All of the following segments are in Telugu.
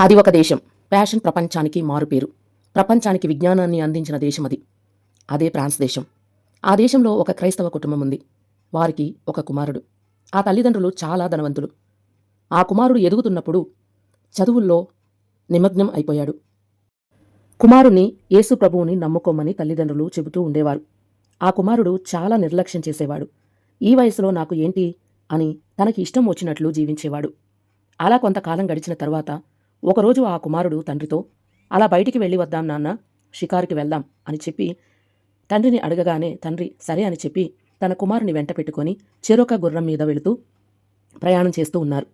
అది ఒక దేశం. ఫ్యాషన్ ప్రపంచానికి మారుపేరు. ప్రపంచానికి విజ్ఞానాన్ని అందించిన దేశం అది. అదే ఫ్రాన్స్ దేశం. ఆ దేశంలో ఒక క్రైస్తవ కుటుంబం ఉంది. వారికి ఒక కుమారుడు. ఆ తల్లిదండ్రులు చాలా ధనవంతులు. ఆ కుమారుడు ఎదుగుతున్నప్పుడు చదువుల్లో నిమగ్నం అయిపోయాడు. కుమారుణ్ణి యేసు ప్రభువుని నమ్ముకోమని తల్లిదండ్రులు చెబుతూ ఉండేవారు. ఆ కుమారుడు చాలా నిర్లక్ష్యం చేసేవాడు. ఈ వయసులో నాకు ఏంటి అని తనకి ఇష్టం వచ్చినట్లు జీవించేవాడు. అలా కొంతకాలం గడిచిన తర్వాత ఒకరోజు ఆ కుమారుడు తండ్రితో అలా బయటికి వెళ్ళి వద్దాం నాన్న షికారుకి వెళ్దాం అని చెప్పి తండ్రిని అడగగానే తండ్రి సరే అని చెప్పి తన కుమారుని వెంట పెట్టుకొని చెరొక గుర్రం మీద వెళుతూ ప్రయాణం చేస్తూ ఉన్నారు.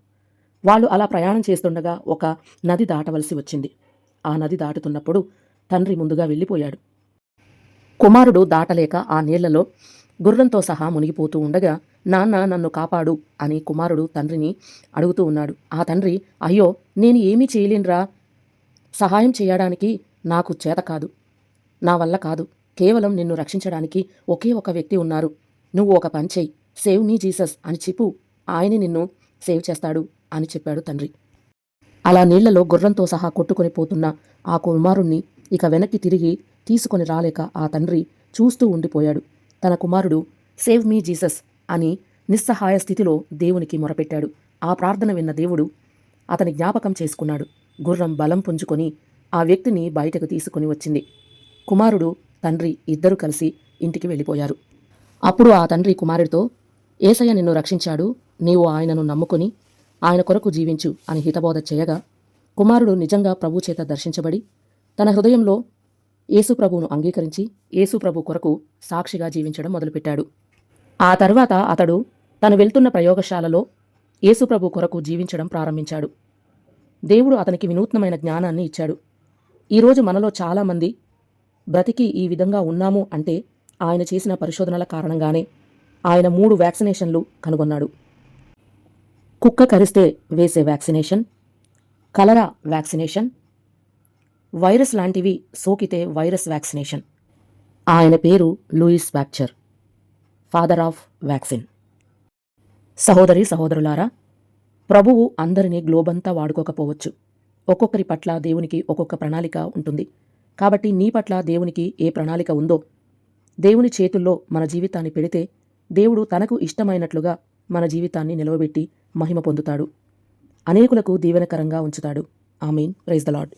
వాళ్ళు అలా ప్రయాణం చేస్తుండగా ఒక నది దాటవలసి వచ్చింది. ఆ నది దాటుతున్నప్పుడు తండ్రి ముందుగా వెళ్ళిపోయాడు. కుమారుడు దాటలేక ఆ నీళ్ళలో గుర్రంతో సహా మునిగిపోతూ ఉండగా నాన్న నన్ను కాపాడు అని కుమారుడు తండ్రిని అడుగుతూ ఉన్నాడు. ఆ తండ్రి అయ్యో నేను ఏమీ చేయలేనురా. సహాయం చేయడానికి నాకు చేత కాదు. నా వల్ల కాదు. కేవలం నిన్ను రక్షించడానికి ఒకే ఒక వ్యక్తి ఉన్నారు. నువ్వు ఒక పని చేయి. సేవ్ మీ జీసస్ అని చెప్పు. ఆయనే నిన్ను సేవ్ చేస్తాడు అని చెప్పాడు తండ్రి. అలా నీళ్ళలో గుర్రంతో సహా కొట్టుకొని పోతున్న ఆ కుమారుణ్ణి ఇక వెనక్కి తిరిగి తీసుకొని రాలేక ఆ తండ్రి చూస్తూ ఉండిపోయాడు. తన కుమారుడు సేవ్ మీ జీసస్ అని నిస్సహాయ స్థితిలో దేవునికి మొరపెట్టాడు. ఆ ప్రార్థన విన్న దేవుడు అతని జ్ఞాపకం చేసుకున్నాడు. గుర్రం బలం పుంజుకొని ఆ వ్యక్తిని బయటకు తీసుకుని వచ్చింది. కుమారుడు తండ్రి ఇద్దరు కలిసి ఇంటికి వెళ్ళిపోయారు. అప్పుడు ఆ తండ్రి కుమారుడితో ఏసయ్య నిన్ను రక్షించాడు నీవు ఆయనను నమ్ముకొని ఆయన కొరకు జీవించు అని హితబోధ చేయగా కుమారుడు నిజంగా ప్రభు చేత దర్శించబడి తన హృదయంలో యేసుప్రభువును అంగీకరించి యేసుప్రభు కొరకు సాక్షిగా జీవించడం మొదలుపెట్టాడు. ఆ తర్వాత అతడు తను వెళ్తున్న ప్రయోగశాలలో యేసుప్రభు కొరకు జీవించడం ప్రారంభించాడు. దేవుడు అతనికి వినూత్నమైన జ్ఞానాన్ని ఇచ్చాడు. ఈరోజు మనలో చాలామంది బ్రతికి ఈ విధంగా ఉన్నాము అంటే ఆయన చేసిన పరిశోధనల కారణంగానే ఆయన మూడు వ్యాక్సినేషన్లు కనుగొన్నాడు. కుక్క కరిస్తే వేసే వ్యాక్సినేషన్ కలరా వ్యాక్సినేషన్ వైరస్ లాంటివి సోకితే వైరస్ వ్యాక్సినేషన్. ఆయన పేరు లూయిస్ వ్యాక్చర్ ఫాదర్ ఆఫ్ వ్యాక్సిన్. సహోదరి సహోదరులారా ప్రభువు అందరినీ గ్లోబంతా వాడుకోకపోవచ్చు. ఒక్కొక్కరి పట్ల దేవునికి ఒక్కొక్క ప్రణాళిక ఉంటుంది. కాబట్టి నీ పట్ల దేవునికి ఏ ప్రణాళిక ఉందో దేవుని చేతుల్లో మన జీవితాన్ని పెడితే దేవుడు తనకు ఇష్టమైనట్లుగా మన జీవితాన్ని నిలవబెట్టి మహిమ పొందుతాడు. అనేకులకు దీవెనకరంగా ఉంచుతాడు. ఆమీన్. Praise the lord